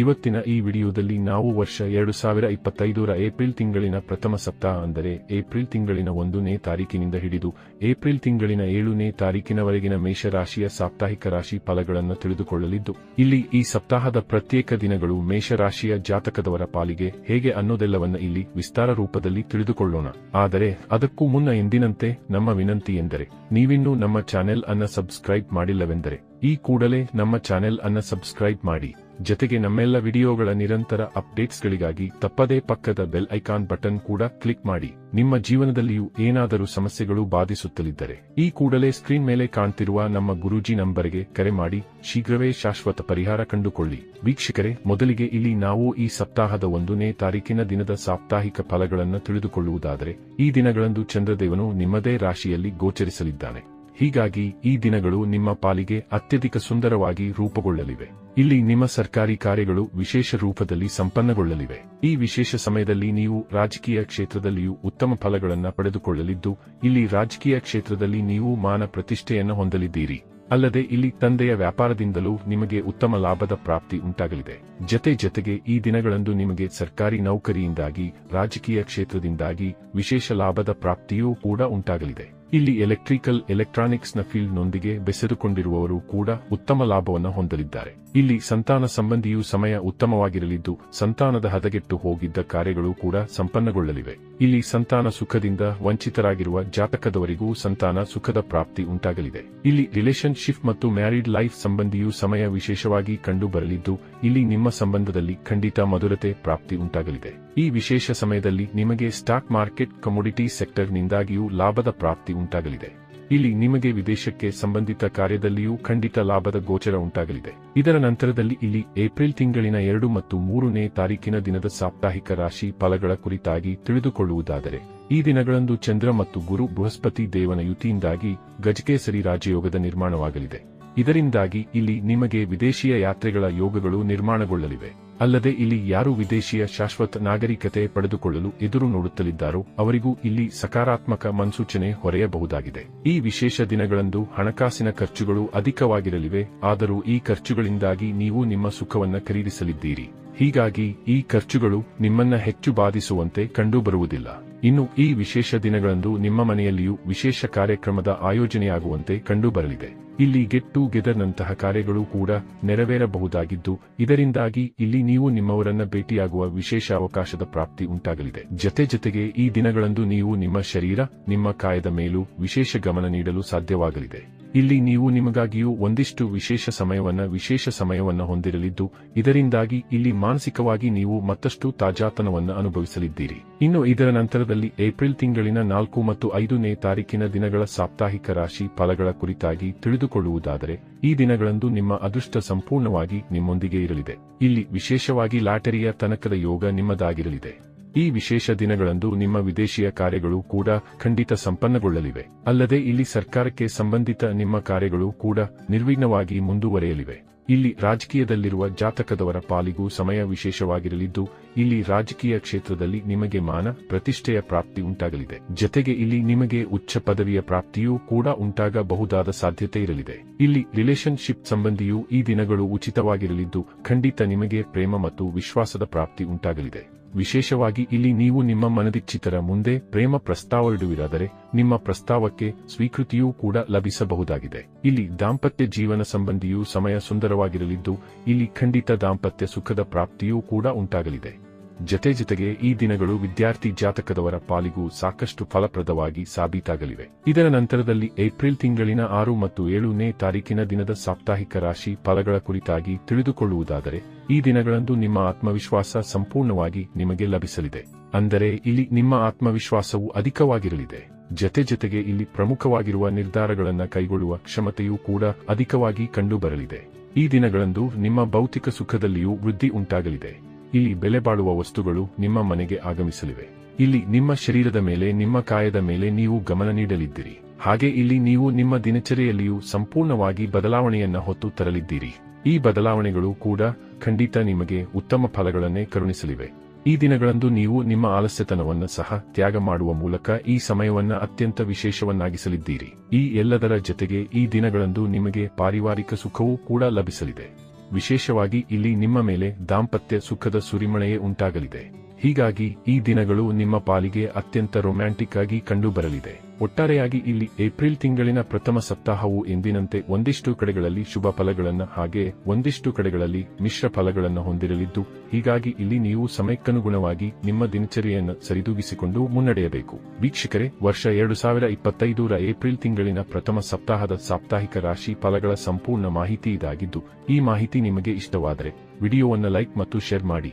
ಇವತ್ತಿನ ಈ ವಿಡಿಯೋದಲ್ಲಿ ನಾವು ವರ್ಷ ಎರಡು ಸಾವಿರ ಇಪ್ಪತ್ತೈದರ ಏಪ್ರಿಲ್ ತಿಂಗಳಿನ ಪ್ರಥಮ ಸಪ್ತಾಹ ಅಂದರೆ ಏಪ್ರಿಲ್ ತಿಂಗಳಿನ ಒಂದನೇ ತಾರೀಕಿನಿಂದ ಹಿಡಿದು ಏಪ್ರಿಲ್ ತಿಂಗಳಿನ ಏಳನೇ ತಾರೀಕಿನವರೆಗಿನ ಮೇಷರಾಶಿಯ ಸಾಪ್ತಾಹಿಕ ರಾಶಿ ಫಲಗಳನ್ನು ತಿಳಿದುಕೊಳ್ಳಲಿದ್ದು, ಇಲ್ಲಿ ಈ ಸಪ್ತಾಹದ ಪ್ರತ್ಯೇಕ ದಿನಗಳು ಮೇಷರಾಶಿಯ ಜಾತಕದವರ ಪಾಲಿಗೆ ಹೇಗೆ ಅನ್ನೋದೆಲ್ಲವನ್ನ ಇಲ್ಲಿ ವಿಸ್ತಾರ ರೂಪದಲ್ಲಿ ತಿಳಿದುಕೊಳ್ಳೋಣ. ಆದರೆ ಅದಕ್ಕೂ ಮುನ್ನ ಎಂದಿನಂತೆ ನಮ್ಮ ವಿನಂತಿ ಎಂದರೆ, ನೀವಿನ್ನೂ ನಮ್ಮ ಚಾನೆಲ್ ಅನ್ನ ಸಬ್ಸ್ಕ್ರೈಬ್ ಮಾಡಿಲ್ಲವೆಂದರೆ, ಈ ಕೂಡಲೇ ನಮ್ಮ ಚಾನೆಲ್ ಅನ್ನ ಸಬ್ಸ್ಕ್ರೈಬ್ ಮಾಡಿ. ಜತೆಗೆ ನಮ್ಮೆಲ್ಲ ವಿಡಿಯೋಗಳ ನಿರಂತರ ಅಪ್ಡೇಟ್ಸ್ಗಳಿಗಾಗಿ ತಪ್ಪದೇ ಪಕ್ಕದ ಬೆಲ್ ಐಕಾನ್ ಬಟನ್ ಕೂಡ ಕ್ಲಿಕ್ ಮಾಡಿ. ನಿಮ್ಮ ಜೀವನದಲ್ಲಿಯೂ ಏನಾದರೂ ಸಮಸ್ಯೆಗಳು ಬಾಧಿಸುತ್ತಲಿದ್ದರೆ ಈ ಕೂಡಲೇ ಸ್ಕ್ರೀನ್ ಮೇಲೆ ಕಾಣ್ತಿರುವ ನಮ್ಮ ಗುರೂಜಿ ನಂಬರ್ಗೆ ಕರೆ ಮಾಡಿ. ಶೀಘ್ರವೇ ಶಾಶ್ವತ ಪರಿಹಾರ ಕಂಡುಕೊಳ್ಳಿ. ವೀಕ್ಷಕರೇ, ಮೊದಲಿಗೆ ಇಲ್ಲಿ ನಾವು ಈ ಸಪ್ತಾಹದ ಒಂದನೇ ತಾರೀಕಿನ ದಿನದ ಸಾಪ್ತಾಹಿಕ ಫಲಗಳನ್ನು ತಿಳಿದುಕೊಳ್ಳುವುದಾದರೆ ಈ ದಿನಗಳಂದು ಚಂದ್ರದೇವನು ನಿಮ್ಮದೇ ರಾಶಿಯಲ್ಲಿ ಗೋಚರಿಸಲಿದ್ದಾನೆ. ಹೀಗಾಗಿ ಈ ದಿನಗಳು ನಿಮ್ಮ ಪಾಲಿಗೆ ಅತ್ಯಧಿಕ ಸುಂದರವಾಗಿ ರೂಪುಗೊಳ್ಳಲಿವೆ. ಇಲ್ಲಿ ನಿಮ್ಮ ಸರ್ಕಾರಿ ಕಾರ್ಯಗಳು ವಿಶೇಷ ರೂಪದಲ್ಲಿ ಸಂಪನ್ನಗೊಳ್ಳಲಿವೆ. ಈ ವಿಶೇಷ ಸಮಯದಲ್ಲಿ ನೀವು ರಾಜಕೀಯ ಕ್ಷೇತ್ರದಲ್ಲಿಯೂ ಉತ್ತಮ ಫಲಗಳನ್ನು ಪಡೆದುಕೊಳ್ಳಲಿದ್ದು, ಇಲ್ಲಿ ರಾಜಕೀಯ ಕ್ಷೇತ್ರದಲ್ಲಿ ನೀವು ಮಾನ ಪ್ರತಿಷ್ಠೆಯನ್ನು ಹೊಂದಲಿದ್ದೀರಿ. ಅಲ್ಲದೆ ಇಲ್ಲಿ ತಂದೆಯ ವ್ಯಾಪಾರದಿಂದಲೂ ನಿಮಗೆ ಉತ್ತಮ ಲಾಭದ ಪ್ರಾಪ್ತಿ ಉಂಟಾಗಲಿದೆ. ಜತೆ ಜತೆಗೆ ಈ ದಿನಗಳಂದು ನಿಮಗೆ ಸರ್ಕಾರಿ ನೌಕರಿಯಿಂದಾಗಿ, ರಾಜಕೀಯ ಕ್ಷೇತ್ರದಿಂದಾಗಿ ವಿಶೇಷ ಲಾಭದ ಪ್ರಾಪ್ತಿಯೂ ಕೂಡ ಉಂಟಾಗಲಿದೆ. ಇಲ್ಲಿ ಎಲೆಕ್ಟ್ರಿಕಲ್ ಎಲೆಕ್ಟ್ರಾನಿಕ್ಸ್ನ ಫೀಲ್ಡ್ನೊಂದಿಗೆ ಬೆಸೆದುಕೊಂಡಿರುವವರು ಕೂಡ ಉತ್ತಮ ಲಾಭವನ್ನು ಹೊಂದಲಿದ್ದಾರೆ. ಇಲ್ಲಿ ಸಂತಾನ ಸಂಬಂಧಿಯು ಸಮಯ ಉತ್ತಮವಾಗಿರಲಿದ್ದು, ಸಂತಾನದ ಹದಗೆಟ್ಟು ಹೋಗಿದ್ದ ಕಾರ್ಯಗಳು ಕೂಡ ಸಂಪನ್ನಗೊಳ್ಳಲಿವೆ. ಇಲ್ಲಿ ಸಂತಾನ ಸುಖದಿಂದ ವಂಚಿತರಾಗಿರುವ ಜಾತಕದವರಿಗೂ ಸಂತಾನ ಸುಖದ ಪ್ರಾಪ್ತಿ ಉಂಟಾಗಲಿದೆ. ಇಲ್ಲಿ ರಿಲೇಶನ್ಶಿಪ್ ಮತ್ತು ಮ್ಯಾರಿಡ್ ಲೈಫ್ ಸಂಬಂಧಿಯು ಸಮಯ ವಿಶೇಷವಾಗಿ ಕಂಡುಬರಲಿದ್ದು ಇಲ್ಲಿ ನಿಮ್ಮ ಸಂಬಂಧದಲ್ಲಿ ಖಂಡಿತ ಮಧುರತೆ ಪ್ರಾಪ್ತಿ ಉಂಟಾಗಲಿದೆ. ಈ ವಿಶೇಷ ಸಮಯದಲ್ಲಿ ನಿಮಗೆ ಸ್ಟಾಕ್ ಮಾರ್ಕೆಟ್ ಕಮೋಡಿಟಿ ಸೆಕ್ಟರ್ನಿಂದಾಗಿಯೂ ಲಾಭದ ಪ್ರಾಪ್ತಿ ಉಂಟಾಗಲಿದೆ. ಇಲ್ಲಿ ನಿಮಗೆ ವಿದೇಶಕ್ಕೆ ಸಂಬಂಧಿತ ಕಾರ್ಯದಲ್ಲಿಯೂ ಖಂಡಿತ ಲಾಭದ ಗೋಚರ ಉಂಟಾಗಲಿದೆ. ಇದರ ನಂತರದಲ್ಲಿ ಇಲ್ಲಿ ಏಪ್ರಿಲ್ ತಿಂಗಳಿನ ಎರಡು ಮತ್ತು ಮೂರನೇ ತಾರೀಕಿನ ದಿನದ ಸಾಪ್ತಾಹಿಕ ರಾಶಿ ಫಲಗಳ ಕುರಿತಾಗಿ ತಿಳಿದುಕೊಳ್ಳುವುದಾದರೆ, ಈ ದಿನಗಳಂದು ಚಂದ್ರ ಮತ್ತು ಗುರು ಬೃಹಸ್ಪತಿ ದೇವನ ಯುತಿಯಿಂದಾಗಿ ಗಜಕೇಸರಿ ರಾಜಯೋಗದ ನಿರ್ಮಾಣವಾಗಲಿದೆ. ಇದರಿಂದಾಗಿ ಇಲ್ಲಿ ನಿಮಗೆ ವಿದೇಶೀಯ ಯಾತ್ರೆಗಳ ಯೋಗಗಳು ನಿರ್ಮಾಣಗೊಳ್ಳಲಿವೆ. ಅಲ್ಲದೆ ಇಲ್ಲಿ ಯಾರು ವಿದೇಶಿಯ ಶಾಶ್ವತ ನಾಗರಿಕತೆ ಪಡೆದುಕೊಳ್ಳಲು ಎದುರು ನೋಡುತ್ತಲಿದ್ದಾರೋ ಅವರಿಗೂ ಇಲ್ಲಿ ಸಕಾರಾತ್ಮಕ ಮನ್ಸೂಚನೆ ಹೊರೆಯಬಹುದಾಗಿದೆ. ಈ ವಿಶೇಷ ದಿನಗಳಂದು ಹಣಕಾಸಿನ ಖರ್ಚುಗಳು ಅಧಿಕವಾಗಿರಲಿವೆ, ಆದರೂ ಈ ಖರ್ಚುಗಳಿಂದಾಗಿ ನೀವು ನಿಮ್ಮ ಸುಖವನ್ನು ಖರೀದಿಸಲಿದ್ದೀರಿ. ಹೀಗಾಗಿ ಈ ಖರ್ಚುಗಳು ನಿಮ್ಮನ್ನ ಹೆಚ್ಚು ಬಾಧಿಸುವಂತೆ ಕಂಡುಬರುವುದಿಲ್ಲ. ಇನ್ನು ಈ ವಿಶೇಷ ದಿನಗಳಂದು ನಿಮ್ಮ ಮನೆಯಲ್ಲಿಯೂ ವಿಶೇಷ ಕಾರ್ಯಕ್ರಮದ ಆಯೋಜನೆಯಾಗುವಂತೆ ಕಂಡುಬರಲಿದೆ. ಇಲ್ಲಿ ಗೆಟ್ ಟುಗೆದರ್ನಂತಹ ಕಾರ್ಯಗಳು ಕೂಡ ನೆರವೇರಬಹುದಾಗಿದ್ದು, ಇದರಿಂದಾಗಿ ಇಲ್ಲಿ ನೀವು ನಿಮ್ಮವರನ್ನ ಭೇಟಿಯಾಗುವ ವಿಶೇಷ ಅವಕಾಶದ ಪ್ರಾಪ್ತಿ ಉಂಟಾಗಲಿದೆ. ಜತೆ ಜತೆಗೆ ಈ ದಿನಗಳಂದು ನೀವು ನಿಮ್ಮ ಶರೀರ, ನಿಮ್ಮ ಕಾಯದ ಮೇಲೂ ವಿಶೇಷ ಗಮನ ನೀಡಲು ಸಾಧ್ಯವಾಗಲಿದೆ. ಇಲ್ಲಿ ನೀವು ನಿಮಗಾಗಿಯೂ ಒಂದಿಷ್ಟು ವಿಶೇಷ ಸಮಯವನ್ನ ವಿಶೇಷ ಸಮಯವನ್ನ ಹೊಂದಿರಲಿದ್ದು, ಇದರಿಂದಾಗಿ ಇಲ್ಲಿ ಮಾನಸಿಕವಾಗಿ ನೀವು ಮತ್ತಷ್ಟು ತಾಜಾತನವನ್ನ ಅನುಭವಿಸಲಿದ್ದೀರಿ. ಇನ್ನು ಇದರ ನಂತರದಲ್ಲಿ ಏಪ್ರಿಲ್ ತಿಂಗಳಿನ ನಾಲ್ಕು ಮತ್ತು ಐದನೇ ತಾರೀಕಿನ ದಿನಗಳ ಸಾಪ್ತಾಹಿಕ ರಾಶಿ ಫಲಗಳ ಕುರಿತಾಗಿ ತಿಳಿದುಕೊಳ್ಳುವುದಾದರೆ, ಈ ದಿನಗಳಂದು ನಿಮ್ಮ ಅದೃಷ್ಟ ಸಂಪೂರ್ಣವಾಗಿ ನಿಮ್ಮೊಂದಿಗೆ ಇರಲಿದೆ. ಇಲ್ಲಿ ವಿಶೇಷವಾಗಿ ಲಾಟರಿಯ ತನಕದ ಯೋಗ ನಿಮ್ಮದಾಗಿರಲಿದೆ. ಈ ವಿಶೇಷ ದಿನಗಳಂದು ನಿಮ್ಮ ವಿದೇಶಿಯ ಕಾರ್ಯಗಳು ಕೂಡ ಖಂಡಿತ ಸಂಪನ್ನಗೊಳ್ಳಲಿವೆ. ಅಲ್ಲದೆ ಇಲ್ಲಿ ಸರ್ಕಾರಕ್ಕೆ ಸಂಬಂಧಿತ ನಿಮ್ಮ ಕಾರ್ಯಗಳು ಕೂಡ ನಿರ್ವಿಘ್ನವಾಗಿ ಮುಂದುವರೆಯಲಿವೆ. ಇಲ್ಲಿ ರಾಜಕೀಯದಲ್ಲಿರುವ ಜಾತಕದವರ ಪಾಲಿಗೂ ಸಮಯ ವಿಶೇಷವಾಗಿರಲಿದ್ದು, ಇಲ್ಲಿ ರಾಜಕೀಯ ಕ್ಷೇತ್ರದಲ್ಲಿ ನಿಮಗೆ ಮಾನ ಪ್ರತಿಷ್ಠೆಯ ಪ್ರಾಪ್ತಿ ಉಂಟಾಗಲಿದೆ. ಜತೆಗೆ ಇಲ್ಲಿ ನಿಮಗೆ ಉಚ್ಚ ಪದವಿಯ ಪ್ರಾಪ್ತಿಯೂ ಕೂಡ ಉಂಟಾಗಬಹುದಾದ ಸಾಧ್ಯತೆ ಇರಲಿದೆ. ಇಲ್ಲಿ ರಿಲೇಶನ್ಶಿಪ್ ಸಂಬಂಧಿಯೂ ಈ ದಿನಗಳು ಉಚಿತವಾಗಿರಲಿದ್ದು, ಖಂಡಿತ ನಿಮಗೆ ಪ್ರೇಮ ಮತ್ತು ವಿಶ್ವಾಸದ ಪ್ರಾಪ್ತಿ ಉಂಟಾಗಲಿದೆ. ವಿಶೇಷವಾಗಿ ಇಲ್ಲಿ ನೀವು ನಿಮ್ಮ ಮನದಿಚ್ಛಿತರ ಮುಂದೆ ಪ್ರೇಮ ಪ್ರಸ್ತಾವವಿಡುವಿರಾದರೆ, ನಿಮ್ಮ ಪ್ರಸ್ತಾವಕ್ಕೆ ಸ್ವೀಕೃತಿಯೂ ಕೂಡ ಲಭಿಸಬಹುದಾಗಿದೆ. ಇಲ್ಲಿ ದಾಂಪತ್ಯ ಜೀವನ ಸಂಬಂಧಿಯೂ ಸಮಯ ಸುಂದರವಾಗಿರಲಿದ್ದು, ಇಲ್ಲಿ ಖಂಡಿತ ದಾಂಪತ್ಯ ಸುಖದ ಪ್ರಾಪ್ತಿಯೂ ಕೂಡ ಉಂಟಾಗಲಿದೆ. ಜತೆ ಜತೆಗೆ ಈ ದಿನಗಳು ವಿದ್ಯಾರ್ಥಿ ಜಾತಕದವರ ಪಾಲಿಗೂ ಸಾಕಷ್ಟು ಫಲಪ್ರದವಾಗಿ ಸಾಬೀತಾಗಲಿವೆ. ಇದರ ನಂತರದಲ್ಲಿ ಏಪ್ರಿಲ್ ತಿಂಗಳಿನ ಆರು ಮತ್ತು ಏಳನೇ ತಾರೀಕಿನ ದಿನದ ಸಾಪ್ತಾಹಿಕ ರಾಶಿ ಫಲಗಳ ಕುರಿತಾಗಿ ತಿಳಿದುಕೊಳ್ಳುವುದಾದರೆ, ಈ ದಿನಗಳಂದು ನಿಮ್ಮ ಆತ್ಮವಿಶ್ವಾಸ ಸಂಪೂರ್ಣವಾಗಿ ನಿಮಗೆ ಲಭಿಸಲಿದೆ. ಅಂದರೆ, ಇಲ್ಲಿ ನಿಮ್ಮ ಆತ್ಮವಿಶ್ವಾಸವು ಅಧಿಕವಾಗಿರಲಿದೆ. ಜತೆ ಜತೆಗೆ ಇಲ್ಲಿ ಪ್ರಮುಖವಾಗಿರುವ ನಿರ್ಧಾರಗಳನ್ನು ಕೈಗೊಳ್ಳುವ ಕ್ಷಮತೆಯೂ ಕೂಡ ಅಧಿಕವಾಗಿ ಕಂಡುಬರಲಿದೆ. ಈ ದಿನಗಳಂದು ನಿಮ್ಮ ಭೌತಿಕ ಸುಖದಲ್ಲಿಯೂ ವೃದ್ಧಿ ಉಂಟಾಗಲಿದೆ. ಇಲ್ಲಿ ಬೆಲೆ ಬಾಳುವ ವಸ್ತುಗಳು ನಿಮ್ಮ ಮನೆಗೆ ಆಗಮಿಸಲಿವೆ. ಇಲ್ಲಿ ನಿಮ್ಮ ಶರೀರದ ಮೇಲೆ, ನಿಮ್ಮ ಕಾಯದ ಮೇಲೆ ನೀವು ಗಮನ ನೀಡಲಿದ್ದೀರಿ. ಹಾಗೆ ಇಲ್ಲಿ ನೀವು ನಿಮ್ಮ ದಿನಚರಿಯಲ್ಲಿಯೂ ಸಂಪೂರ್ಣವಾಗಿ ಬದಲಾವಣೆಯನ್ನ ಹೊತ್ತು ತರಲಿದ್ದೀರಿ. ಈ ಬದಲಾವಣೆಗಳು ಕೂಡ ಖಂಡಿತ ನಿಮಗೆ ಉತ್ತಮ ಫಲಗಳನ್ನೇ ಕರುಣಿಸಲಿವೆ. ಈ ದಿನಗಳಂದು ನೀವು ನಿಮ್ಮ ಆಲಸ್ಯತನವನ್ನು ಸಹ ತ್ಯಾಗ ಮಾಡುವ ಮೂಲಕ ಈ ಸಮಯವನ್ನ ಅತ್ಯಂತ ವಿಶೇಷವನ್ನಾಗಿಸಲಿದ್ದೀರಿ. ಈ ಎಲ್ಲದರ ಜತೆಗೆ ಈ ದಿನಗಳಂದು ನಿಮಗೆ ಪಾರಿವಾರಿಕ ಸುಖವೂ ಕೂಡ ಲಭಿಸಲಿದೆ. ವಿಶೇಷವಾಗಿ ಇಲ್ಲಿ ನಿಮ್ಮ ಮೇಲೆ ದಾಂಪತ್ಯ ಸುಖದ ಸುರಿಮಳೆಯೇ ಉಂಟಾಗಲಿದೆ. ಹೀಗಾಗಿ ಈ ದಿನಗಳು ನಿಮ್ಮ ಪಾಲಿಗೆ ಅತ್ಯಂತ ರೊಮ್ಯಾಂಟಿಕ್ ಆಗಿ ಕಂಡುಬರಲಿದೆ. ಒಟ್ಟಾರೆಯಾಗಿ ಇಲ್ಲಿ ಏಪ್ರಿಲ್ ತಿಂಗಳಿನ ಪ್ರಥಮ ಸಪ್ತಾಹವು ಎಂದಿನಂತೆ ಒಂದಿಷ್ಟು ಕಡೆಗಳಲ್ಲಿ ಶುಭ ಫಲಗಳನ್ನು ಹಾಗೆ ಒಂದಿಷ್ಟು ಕಡೆಗಳಲ್ಲಿ ಮಿಶ್ರ ಫಲಗಳನ್ನು ಹೊಂದಿರಲಿದ್ದು, ಹೀಗಾಗಿ ಇಲ್ಲಿ ನೀವು ಸಮಯಕ್ಕನುಗುಣವಾಗಿ ನಿಮ್ಮ ದಿನಚರಿಯನ್ನು ಸರಿದೂಗಿಸಿಕೊಂಡು ಮುನ್ನಡೆಯಬೇಕು. ವೀಕ್ಷಕರೇ, ವರ್ಷ ಎರಡು ಸಾವಿರ ಇಪ್ಪತ್ತೈದರ ಏಪ್ರಿಲ್ ತಿಂಗಳಿನ ಪ್ರಥಮ ಸಪ್ತಾಹದ ಸಾಪ್ತಾಹಿಕ ರಾಶಿ ಫಲಗಳ ಸಂಪೂರ್ಣ ಮಾಹಿತಿ ಇದಾಗಿದ್ದು, ಈ ಮಾಹಿತಿ ನಿಮಗೆ ಇಷ್ಟವಾದರೆ ವಿಡಿಯೋವನ್ನು ಲೈಕ್ ಮತ್ತು ಶೇರ್ ಮಾಡಿ.